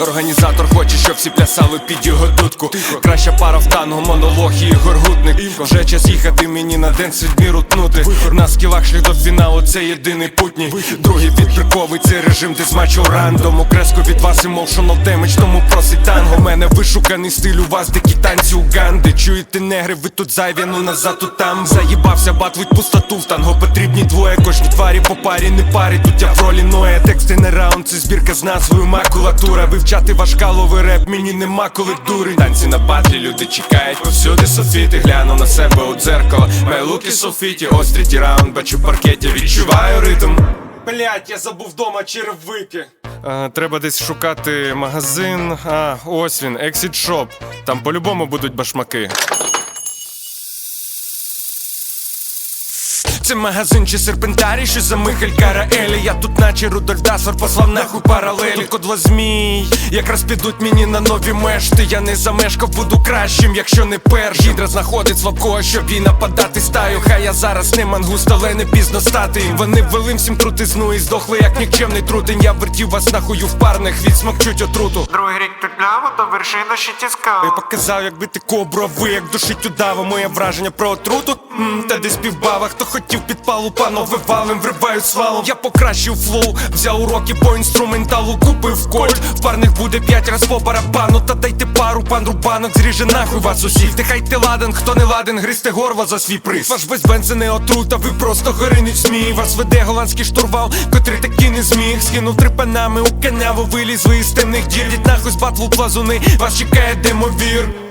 Організатор хоче, щоб всі плясали під його дудку. Краща пара в танго, монолог і горгутник. Вже час їхати мені на день відміру тнути На скілах шлях до фіналу, це єдиний путній. Другий підприковий, цей режим де змачу рандом Окреску від вас emotional damage, тому просить мене вишуканий стиль, у вас дикі танці Уганди. Чуєте негри, ви тут зайві, ну назад тут там Заїбався батвить пустоту в танго. Потрібні двоє, кожні тварі по парі, не парі Тут я в ролі ноє, тексти не раунд, це збірка з назвою макулатура Вивчати ваш каловий реп, мені нема коли дури Танці на батлі, люди чекають. Повсюди софіти Гляну на себе у дзеркало, май луки софіті Ось третій раунд, бачу паркеті, відчуваю ритм. Блять, я забув дома черевики. Треба десь шукати магазин. А, ось він, Exit Shop. Там по-любому будуть башмаки. Це магазин чи серпентарій, що за Михаль Караелі? Я тут наче Рудольф Дасфор послав нахуй паралелі. Кодла змій, якраз підуть мені на нові мешти. Я не замешкав, буду кращим, якщо не першим. Гідра знаходить слабкого, щоб їй нападати стаю. Хай я зараз не мангуст, але не пізно стати. Вони ввели всім крутизну і здохли, як нікчемний трутень. Я вертів вас нахуй в парних, відсмокчуть отруту. Другий рік петляво до вершини ще тіскав. я показав, як бити кобру, а ви як душить удава. Моє враження про отруту м, Та десь півбава Хто хотів підпалу, панове валим, вривають свалом. Я покращив флоу, взяв уроки по інструменталу, купив кольт. Парних буде п'ять раз по барабану Та дайте пару, пан рубанок зріже нахуй вас усіх. Нехай ти ладен, хто не ладен, гристе горло за свій приз. Ваш безбен це не отрута, ви просто горинить смій Вас веде голландський штурвал, котрий таки не зміг. Скинув три панами у канаву, виліз ви із темних дір. Діть нахуй з батлу плазуни, вас чекає демовір